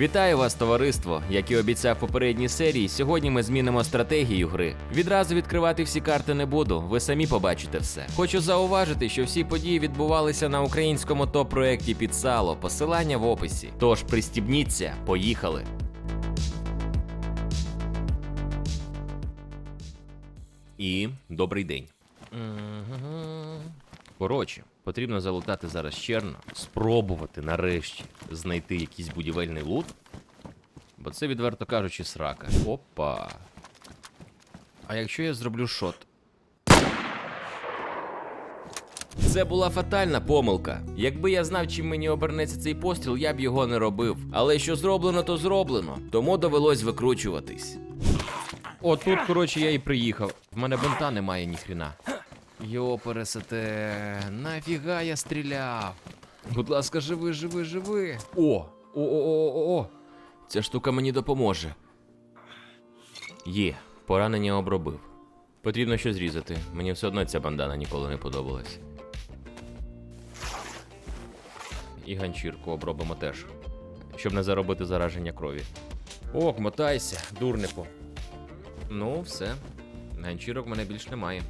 Вітаю вас, товариство! Як і обіцяв в попередній серії, сьогодні ми змінимо стратегію гри. Відразу відкривати всі карти не буду, ви самі побачите все. Хочу зауважити, що всі події відбувалися на українському топ-проєкті під сало, посилання в описі. Тож пристібніться, поїхали! І добрий день. Коротше, потрібно залутати зараз черно, спробувати нарешті знайти якийсь будівельний лут. Бо це, відверто кажучи, срака. Опа. А якщо я зроблю шот? Це була фатальна помилка. Якби я знав, чим мені обернеться цей постріл, я б його не робив. Але що зроблено, то зроблено. Тому довелось викручуватись. О, тут, коротше, я і приїхав. В мене бинта немає ніхрена. Йо, пересете, нафіга я стріляв? Будь ласка, живи, живи, живи. О! О, о, о, о, о. Ця штука мені допоможе. Є, поранення обробив. Потрібно щось зрізати. Мені все одно ця бандана ніколи не подобалась. І ганчірку обробимо теж. Щоб не заробити зараження крові. Ок, мотайся, дурнику. Ну, все. Ганчірок мене більш немає.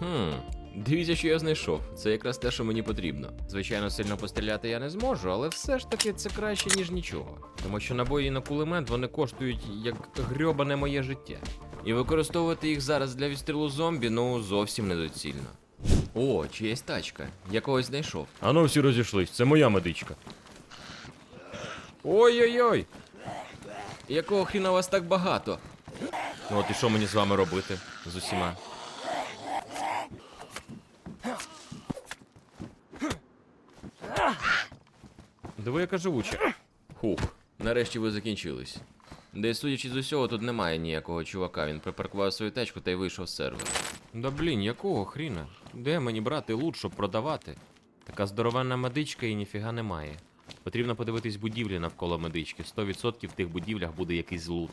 Хм, дивіться, що я знайшов. Це якраз те, що мені потрібно. Звичайно, сильно постріляти я не зможу, але все ж таки це краще, ніж нічого. Тому що набої на кулемет вони коштують як грьобане моє життя. І використовувати їх зараз для відстрілу зомбі, ну зовсім недоцільно. О, чиясь тачка. Я когось знайшов. Ану, всі розійшлись, це моя медичка. Ой-ой-ой! Якого хріна вас так багато? Ну от і що мені з вами робити з усіма? Диви, яка живуча. Хух, нарешті ви закінчились. Десь судячи з усього, тут немає ніякого чувака. Він припаркував свою тачку та й вийшов з серверу. Да блін, якого хріна? Де мені брати лут, щоб продавати? Така здоровенна медичка і ніфіга немає. Потрібно подивитись будівлі навколо медички. 100% в тих будівлях буде якийсь лут.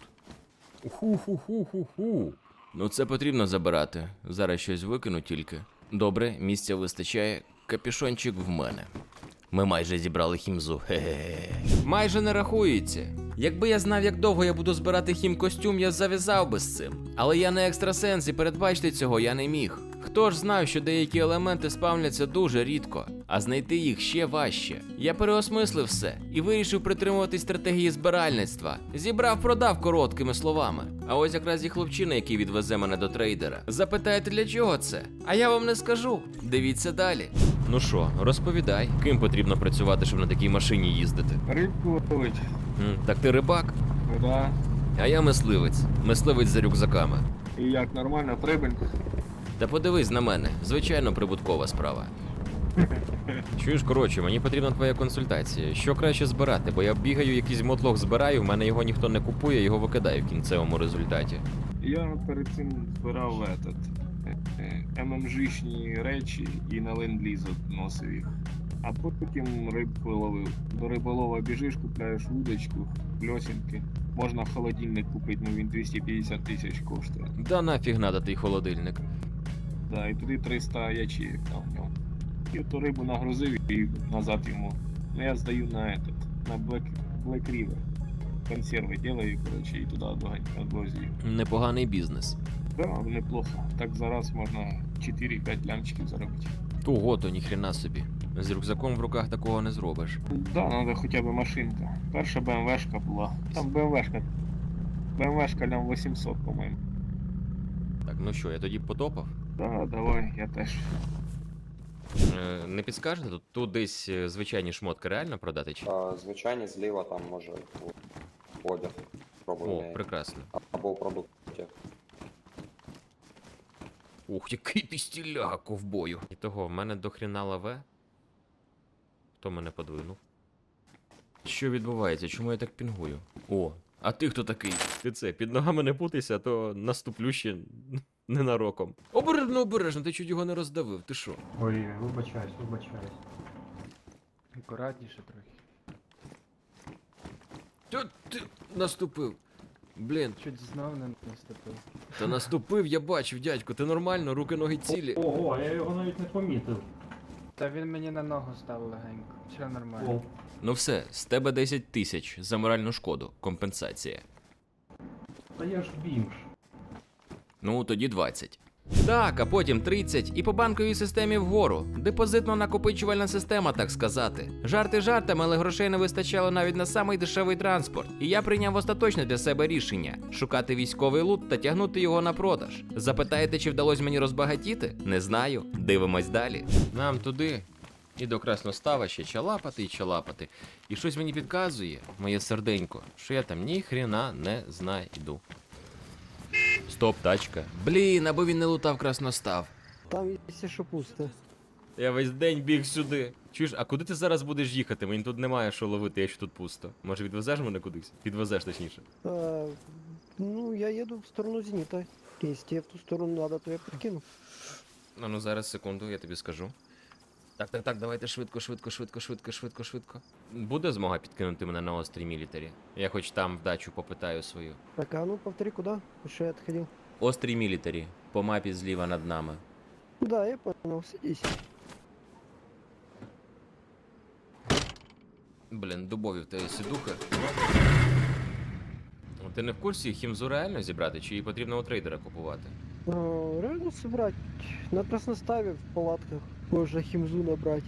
Уху-ху-ху-ху-ху. Ну це потрібно забирати. Зараз щось викину тільки. Добре, місця вистачає. Капішончик в мене. Ми майже зібрали хімзу. Хе-хе. Майже не рахується. Якби я знав, як довго я буду збирати хім костюм, я зав'язав би з цим. Але я не екстрасенс і передбачити цього я не міг. Хто ж знав, що деякі елементи спавняться дуже рідко, а знайти їх ще важче. Я переосмислив все і вирішив притримуватись стратегії збиральництва. Зібрав, продав короткими словами. А ось якраз і хлопчина, який відвезе мене до трейдера. Запитаєте, для чого це? А я вам не скажу. Дивіться далі. Ну що, розповідай, ким потрібно працювати, щоб на такій машині їздити? Рибку ловить. Так ти рибак, Да. а я мисливець. Мисливець за рюкзаками. І як нормально, прибеньку. Та подивись на мене, звичайно, прибуткова справа. Чуєш, коротше, мені потрібна твоя консультація. Що краще збирати, бо я бігаю, якийсь мотлох збираю, в мене його ніхто не купує, його викидаю в кінцевому результаті. Я перед цим збирав этот, е, ММЖшні речі і на ленд-ліз носив їх. А потім рибку ловив. До риболова біжиш, купляєш вудочку, льосінки. Можна холодильник купити, ну він 250 тисяч коштує. Да нафіг надо той холодильник. Да, і туди 300 ячеїв там в ньому. І ту рибу нагрузив і назад йому. Ну я здаю на этот, на Black, Black River. Консерви делаю, короче, і туди відвозю. Непоганий бізнес. Да, неплохо. Так зараз можна 4-5 лямчиків заробити. Того то ніхрена собі. З рюкзаком в руках такого не зробиш. Да, треба хоча б машинка. Перша БМВшка була. Там БМВшка. БМВшка лям 800, по-моєму. Так, ну що, я тоді потопав? Да, давай, я теж. Е, не підскажете, тут, тут десь е, звичайні шмотки реально продати чи? А, звичайні зліва там може у- одяг. Пробуй О, неї. прекрасно. Або продукті. Ух, який ти стіляга ковбою. І того, в мене до хріна лаве. Хто мене подвинув? Що відбувається? Чому я так пінгую? О, а ти хто такий? Ти це, під ногами не путайся, а то наступлю ще ненароком. Обережно, обережно, ти чуть його не роздавив, ти що? Ой, вибачаюсь, вибачаюсь. Акуратніше трохи. Та ти наступив. Блін, Чуть знов не наступив. та наступив, я бачив, дядько, ти нормально, руки, ноги цілі. Ого, я його навіть не помітив. Та він мені на ногу став легенько. Все О, нормально. Ну все, з тебе 10 тисяч за моральну шкоду, компенсація. Та я ж бімж. Ну, тоді 20. Так, а потім 30 і по банковій системі вгору. Депозитно-накопичувальна система, так сказати. Жарти жартами, але грошей не вистачало навіть на самий дешевий транспорт. І я прийняв остаточне для себе рішення шукати військовий лут та тягнути його на продаж. Запитаєте, чи вдалося мені розбагатіти? Не знаю. Дивимось далі. Нам туди. І до красностава ще чалапати і чалапати. І щось мені підказує, моє серденько, що я там ні хрена не знайду. Стоп, тачка. Блін, або він не лутав красностав. Там, якщо що пусто. Я весь день біг сюди. Чуєш, а куди ти зараз будеш їхати? Мені тут немає що ловити, якщо тут пусто. Може відвезеш мене кудись? Підвезеш точніше. А, ну, я еду в сторону Зенита. Если тебе в ту сторону надо, то я подкину. Ну, ну зараз секунду, я тобі скажу. Так, так, так, давайте швидко, швидко, швидко, швидко, швидко, швидко. Буде змога підкинути мене на острій мілітарі? Я хоч там вдачу попитаю свою. Так, а ну повтори, куда? Что я отходил? Острій мілітарі, по мапі зліва над нами. Да, я понял, садись. Блін, дубові в тебе сідуха. Ти не в курсі хімзу реально зібрати, чи її потрібно у трейдера купувати? А, реально собрать на красноставе в палатках. Можно химзу набрать.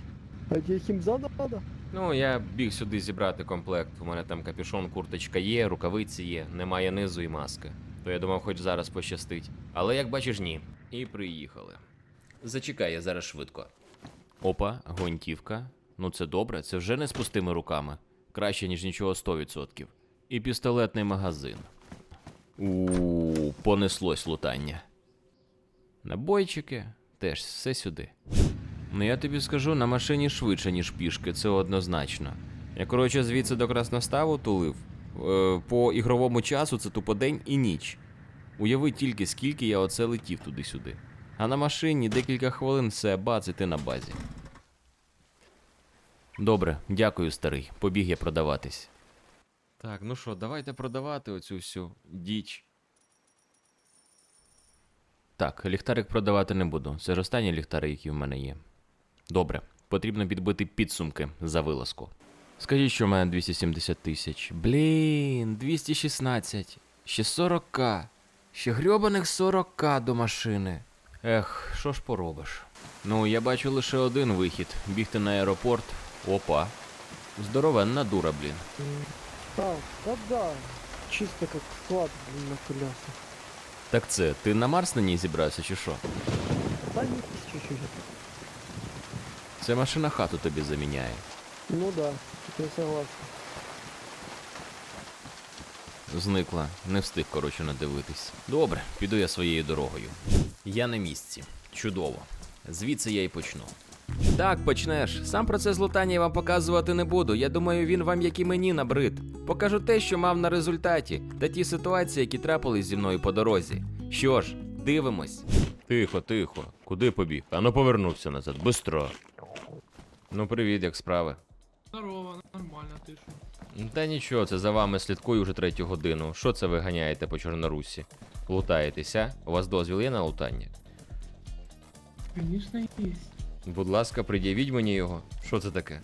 А тебе химза надо? Ну, я біг сюди зібрати комплект. У мене там капюшон, курточка є, рукавиці є, немає низу і маски. То я думав, хоч зараз пощастить. Але як бачиш, ні. І приїхали. Зачекай, я зараз швидко. Опа, гвинтівка. Ну це добре, це вже не з пустими руками. Краще, ніж нічого 100%. І пістолетний магазин. У понеслось лутання. Набойчики теж все сюди. Ну я тобі скажу, на машині швидше, ніж пішки, це однозначно. Я, коротше, звідси до Красноставу тулив. Е, по ігровому часу це тупо день і ніч. Уяви тільки, скільки я оце летів туди-сюди. А на машині декілька хвилин все, бац, і ти на базі. Добре, дякую, старий. Побіг я продаватись. Так, ну що, давайте продавати оцю всю діч. Так, ліхтарик продавати не буду. Це ж останні ліхтари, які в мене є. Добре, потрібно підбити підсумки за вилазку. Скажіть, що в мене 270 тисяч. Блін, 216. Ще 40к. Ще грьобаних 40к до машини. Ех, що ж поробиш? Ну, я бачу лише один вихід бігти на аеропорт. Опа. Здоровенна дура, блін. А, да, да. Чисто как склад, блин, нахуляся. Так це, ти на Марс на ній зібрався чи що? Чуть-чуть. Це машина хату тобі заміняє. Ну да, я согласен. Зникла, не встиг, коротше, надивитись. Добре, піду я своєю дорогою. Я на місці. Чудово. Звідси я й почну. Так, почнеш. Сам процес лутання я вам показувати не буду. Я думаю, він вам, як і мені, набрид. Покажу те, що мав на результаті, та ті ситуації, які трапились зі мною по дорозі. Що ж, дивимось. Тихо, тихо. Куди побіг? Ану повернувся назад. Бистро. Ну, привіт, як справи? Здорово, нормально, ти що? Та нічого, це за вами слідкую вже третю годину. Що це ви ганяєте по Чорнорусі? Лутаєтеся? У вас дозвіл є на лутання? Звісно, є. Будь ласка, пред'явіть мені його. Що це таке?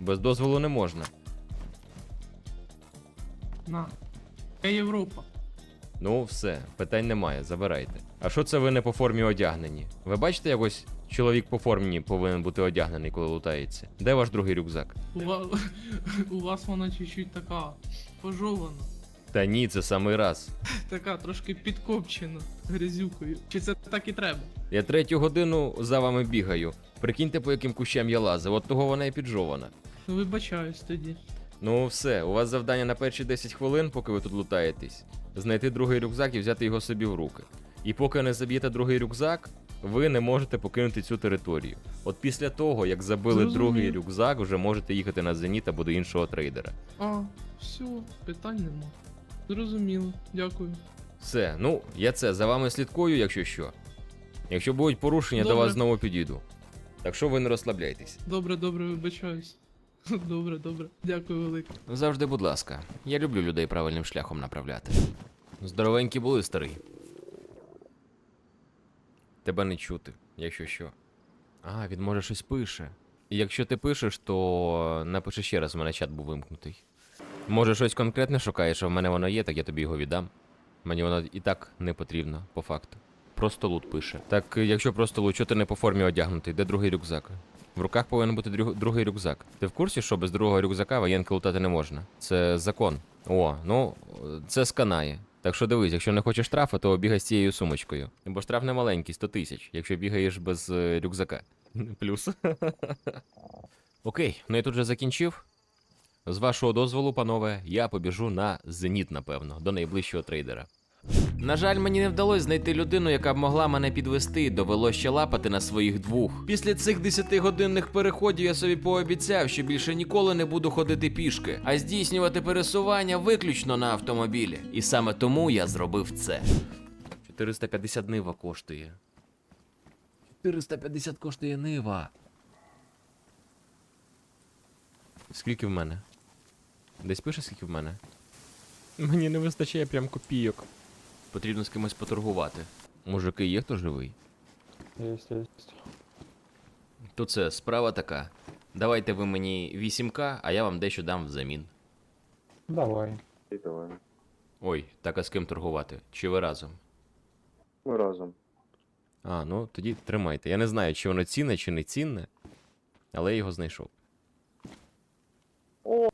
Без дозволу не можна. На. Я Європа. Ну, все, питань немає, забирайте. А що це ви не по формі одягнені? Ви бачите, якось чоловік по формі повинен бути одягнений, коли лутається? Де ваш другий рюкзак? У вас, у вас вона чуть-чуть така пожована. Та ні, це самий раз. Така трошки підкопчена грязюкою. Чи це так і треба? Я третю годину за вами бігаю. Прикиньте, по яким кущам я лазив, от того вона і піджована. Ну вибачаюсь тоді. Ну, все, у вас завдання на перші 10 хвилин, поки ви тут лутаєтесь, знайти другий рюкзак і взяти його собі в руки. І поки не заб'єте другий рюкзак, ви не можете покинути цю територію. От після того, як забили Зрозумів. другий рюкзак, вже можете їхати на зеніт або до іншого трейдера. А, все, питань нема. Зрозуміло, дякую. Все, ну, я це за вами слідкую, якщо що. Якщо будуть порушення, до вас знову підійду. Так що ви не розслабляйтесь. Добре, добре, вибачаюсь. Добре, добре. Дякую велике. Завжди, будь ласка. Я люблю людей правильним шляхом направляти. Здоровенькі були, старий. Тебе не чути, якщо що. А, він може щось пише. Якщо ти пишеш, то напиши ще раз, у мене чат був вимкнутий. Може, щось конкретне шукаєш, а в мене воно є, так я тобі його віддам. Мені воно і так не потрібно, по факту. Просто лут пише. Так якщо просто лут, чого ти не по формі одягнутий, де другий рюкзак? В руках повинен бути друг- другий рюкзак. Ти в курсі, що без другого рюкзака воєнки лутати не можна? Це закон. О, ну це сканає. Так що дивись, якщо не хочеш штрафу, то бігай з цією сумочкою. Бо штраф не маленький, 100 тисяч, якщо бігаєш без е, рюкзака. Плюс. Окей, ну я тут вже закінчив. З вашого дозволу, панове, я побіжу на зеніт, напевно, до найближчого трейдера. На жаль, мені не вдалося знайти людину, яка б могла мене підвести, довелося ще лапати на своїх двох. Після цих 10-годинних переходів я собі пообіцяв, що більше ніколи не буду ходити пішки, а здійснювати пересування виключно на автомобілі. І саме тому я зробив це. 450 нива коштує. 450 коштує нива. Скільки в мене? Десь пише, скільки в мене? Мені не вистачає прям копійок. Потрібно з кимось поторгувати. Мужики, є хто живий? Есть, есть. То це справа така. Давайте ви мені 8к, а я вам дещо дам взамін. Давай. І давай. Ой, так а з ким торгувати? Чи ви разом? Ми разом. А, ну тоді тримайте. Я не знаю, чи воно цінне, чи не цінне, але я його знайшов. О!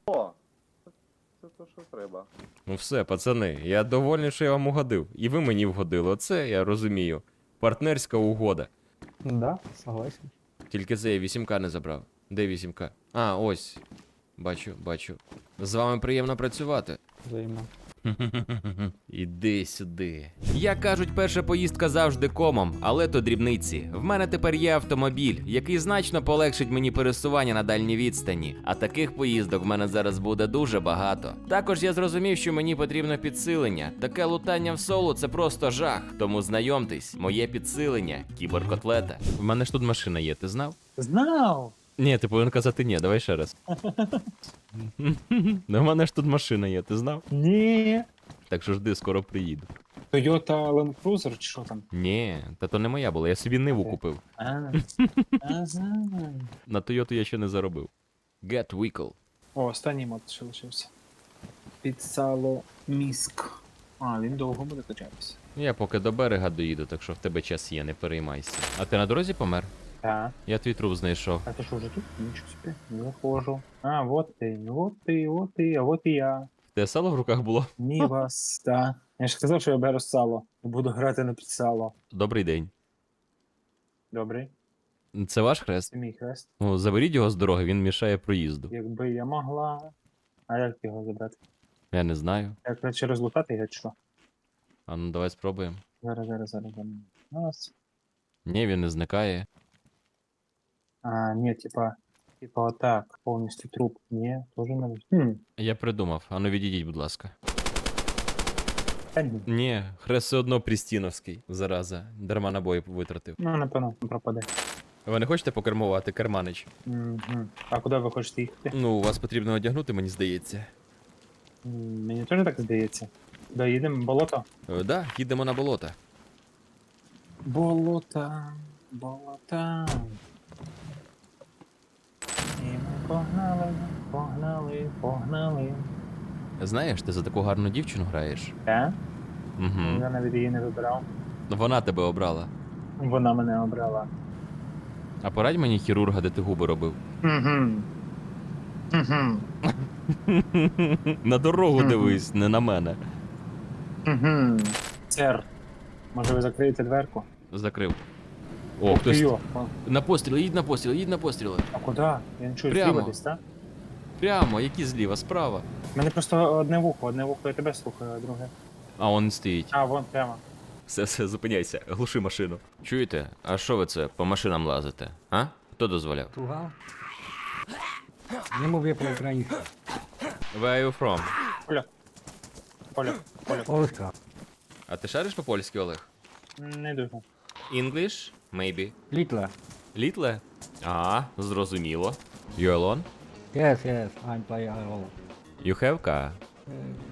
Це то, що треба. Ну все, пацани, я довольний, що я вам угодив. І ви мені вгодили. Оце я розумію. Партнерська угода. Да, согласен. Тільки це я 8К не забрав. Де 8К? А, ось. Бачу, бачу. З вами приємно працювати. Взаимно. Іди сюди. Як кажуть, перша поїздка завжди комом, але то дрібниці. В мене тепер є автомобіль, який значно полегшить мені пересування на дальній відстані. А таких поїздок в мене зараз буде дуже багато. Також я зрозумів, що мені потрібно підсилення. Таке лутання в соло це просто жах. Тому знайомтесь, моє підсилення кіберкотлета. В мене ж тут машина є, ти знав? Знал! Ні, ти повинен казати ні, давай ще раз. Ну, в мене ж тут машина є, ти знав? Не. Так що жди, скоро приїду. Toyota Land Cruiser чи що там? Ні, та то не моя була, я собі ниву купив. А, ага. На Тойоту я ще не заробив. Get Wickle. О, останній мод ще лишився. Під сало міск. А, він довго буде качатися. Я поки до берега доїду, так що в тебе час є, не переймайся. А ти на дорозі помер? Так. Я твій труп знайшов. А ти що вже тут? Нічого собі. Виходжу. А, вот ти, вот ти, вот ти, а вот і я. Тебе сало в руках було? Ні вас, та. Я ж сказав, що я беру сало. Буду грати на підсало. Добрий день. Добрий. Це ваш хрест? Це мій хрест. Ну, заберіть його з дороги, він мішає проїзду. Якби я могла. А як його забрати? Я не знаю. Як краще розлутати його чи що? А ну давай спробуємо. Зараз, зараз, зараз. зараз. Раз. Ні, він не зникає. А, ні, типа. Типа отак. Повністю труп. Ні, теж не вийшло. Хм. Я придумав. Ану відійдіть, будь ласка. Та ні. Ні, хрест все одно прістіновський. Зараза. Дарма набої витратив. Ну, напевно, пропаде. Ви не хочете покермувати, керманич? Угу. А куди ви хочете їхати? Ну, у вас потрібно одягнути, мені здається. М, Мені теж так здається. Доїдемо болото? Е, Да, їдемо на болото. Болота, болота. Погнали, погнали, погнали. Знаєш, ти за таку гарну дівчину граєш. Е? Угу. Я навіть її не вибирав. Вона тебе обрала. Вона мене обрала. А порадь мені хірурга, де ти губи робив. Угу. Угу. на дорогу дивись, не на мене. Угу. Сер, може ви закриєте дверку? Закрив. О, хтось. Йо, а- На постріли, їдь на постріли, їдь на постріли. А куди? Я не чую Прямо. зліва десь, так? Прямо, які зліва, справа. У мене просто одне вухо, одне вухо я тебе слухаю, а друге. А он стоїть. А, вон прямо. Все, все, зупиняйся, глуши машину. Чуєте? А що ви це по машинам лазите? А? Хто дозволяв? Słucham? Nie mówię po ukraińsku. Where are you from? Поля. Поля, поля. Polska. А ти шариш по-польськи, Олег? Не дуже. English? Maybe. Little. Літле? А, зрозуміло. You alone? Yes, yes, I'm play alone. You have car? Uh,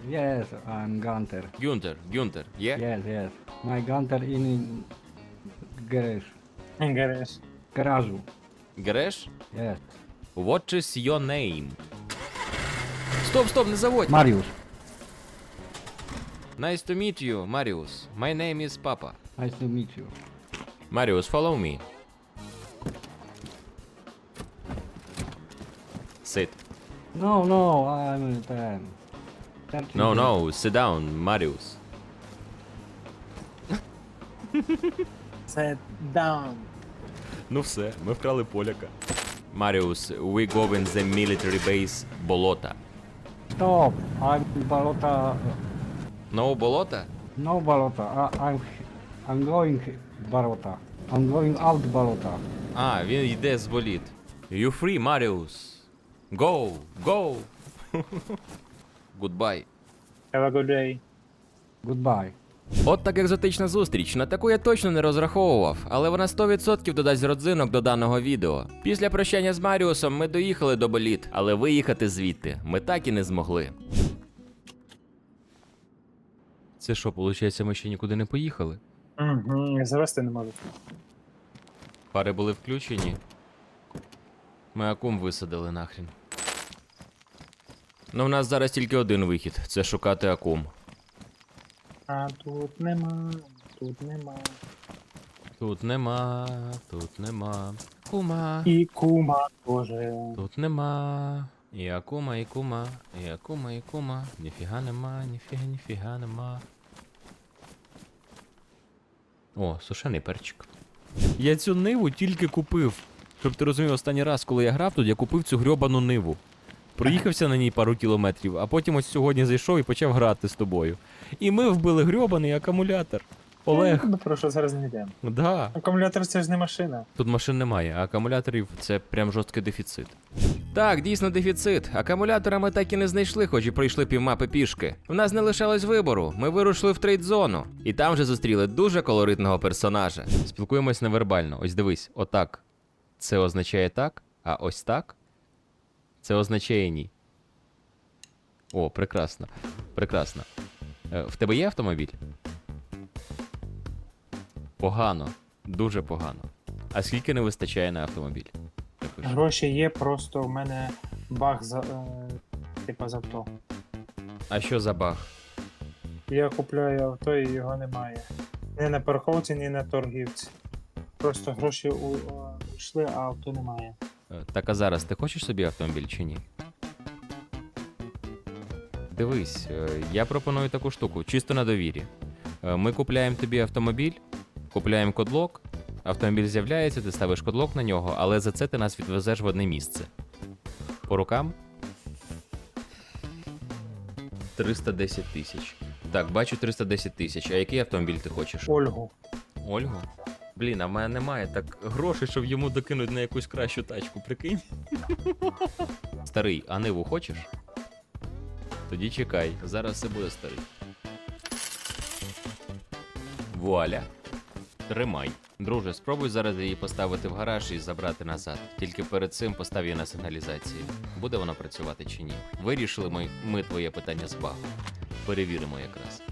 yes, I'm Gunter. Гюнтер, Гюнтер, є? Yes, yes. My Gunter in garage. Гереш. Garażu. Гараж? Yes. What is your name? Стоп, стоп, не заводь! Marius. Nice to meet you, Marius. My name is Papa. Nice to meet you. Marius, follow me. Sit. No, no, I'm ten. Ten No, children. no, sit down, Marius. Set down. Ну все, ми вкрали поляка. Marius, we go in the military base Болота. Stop. I'm Balota. No болота? No Balota. I, I'm I'm going Balota. I'm going out Balota. А, він йде з боліт. You free, Marius. Go, go. Goodbye. Have a good day. Goodbye. От так екзотична зустріч. На таку я точно не розраховував, але вона 100% додасть родзинок до даного відео. Після прощання з Маріусом ми доїхали до боліт, але виїхати звідти ми так і не змогли. Це що, виходить, ми ще нікуди не поїхали? Угу, завести не можу. Пари були включені. Ми акум висадили нахрін. Ну, в нас зараз тільки один вихід це шукати акум. А тут нема, тут нема. Тут нема, тут нема. Кума. І кума тоже. Тут нема. І акума, і кума, і акума, і кума. Ніфіга нема, ніфіга, ніфіга нема. О, сушений перчик. Я цю ниву тільки купив. Щоб ти розумів, останній раз, коли я грав тут, я купив цю грьобану ниву. Проїхався на ній пару кілометрів, а потім ось сьогодні зайшов і почав грати з тобою. І ми вбили грьобаний акумулятор. Олег. Ну, про що зараз не йдемо. Да. Акумулятор це ж не машина. Тут машин немає, а акумуляторів це прям жорсткий дефіцит. Так, дійсно дефіцит. Акумулятора ми так і не знайшли, хоч і пройшли півмапи пішки. В нас не лишалось вибору. Ми вирушили в трейд-зону. І там же зустріли дуже колоритного персонажа. Спілкуємось невербально. Ось дивись, отак. Це означає так, а ось так. Це означає ні. О, прекрасно. Прекрасно. Е, в тебе є автомобіль? Погано. Дуже погано. А скільки не вистачає на автомобіль? Напиши. Гроші є, просто в мене баг за. Е, типа за авто. А що за баг? Я купляю авто і його немає. Ні на парковці, ні на торгівці. Просто гроші у, о, йшли, а авто немає. Е, Так а зараз ти хочеш собі автомобіль чи ні? Дивись, е, я пропоную таку штуку, чисто на довірі. Е, Ми купляємо тобі автомобіль, купляємо кодлок, автомобіль з'являється, ти ставиш кодлок на нього, але за це ти нас відвезеш в одне місце. По рукам? 310 тисяч. Так, бачу 310 тисяч. А який автомобіль ти хочеш? Ольгу. Ольгу? Блін, а в мене немає так грошей, щоб йому докинуть на якусь кращу тачку, прикинь. Старий, а ниву хочеш? Тоді чекай, зараз все буде старий. Вуаля. Тримай. Друже, спробуй зараз її поставити в гараж і забрати назад. Тільки перед цим постав її на сигналізацію. Буде вона працювати чи ні? Вирішили ми, ми твоє питання з багу. Перевіримо якраз.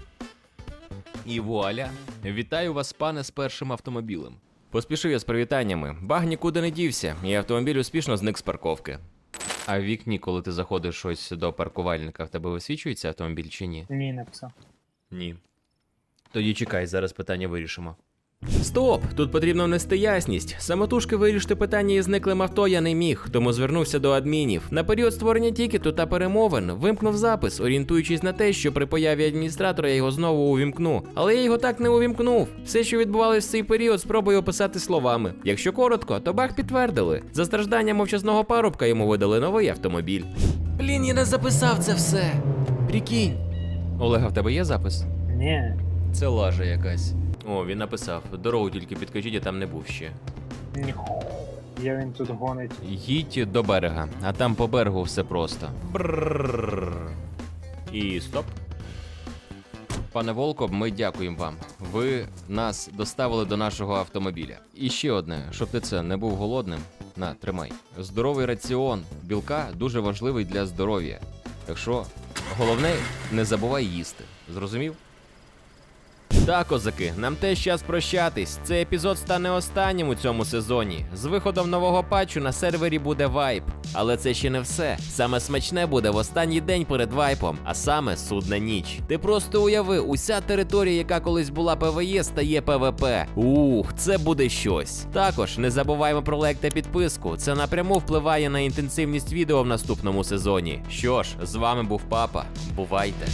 І вуаля! Вітаю вас, пане, з першим автомобілем. Поспішив я з привітаннями. Баг нікуди не дівся, і автомобіль успішно зник з парковки. А в вікні, коли ти заходиш ось до паркувальника, в тебе висвічується автомобіль чи ні? Ні, написав. Ні. Тоді чекай, зараз питання вирішимо. Стоп! Тут потрібно внести ясність. Самотужки вирішити питання із зниклим авто я не міг, тому звернувся до адмінів. На період створення тікету та перемовин вимкнув запис, орієнтуючись на те, що при появі адміністратора я його знову увімкну. Але я його так не увімкнув. Все, що відбувалось в цей період, спробую описати словами. Якщо коротко, то баг підтвердили. За страждання мовчазного парубка йому видали новий автомобіль. Блін, я не записав це все. Прикинь. Олега, в тебе є запис? Ні. Це лажа якась. О, він написав: дорогу тільки підкажіть, я там не був ще. Я він тут гонить. Їдь до берега, а там по берегу все просто. Бррррррр. І стоп. Пане Волков, ми дякуємо вам. Ви нас доставили до нашого автомобіля. І ще одне, щоб ти це не був голодним. На, тримай. Здоровий раціон білка дуже важливий для здоров'я. Так що, головне, не забувай їсти. Зрозумів? Так, козаки, нам теж час прощатись. Цей епізод стане останнім у цьому сезоні. З виходом нового патчу на сервері буде вайп. Але це ще не все. Саме смачне буде в останній день перед вайпом, а саме судна ніч. Ти просто уяви, уся територія, яка колись була ПВЕ, стає ПВП. Ух, це буде щось. Також не забуваємо про лайк та підписку. Це напряму впливає на інтенсивність відео в наступному сезоні. Що ж, з вами був папа. Бувайте.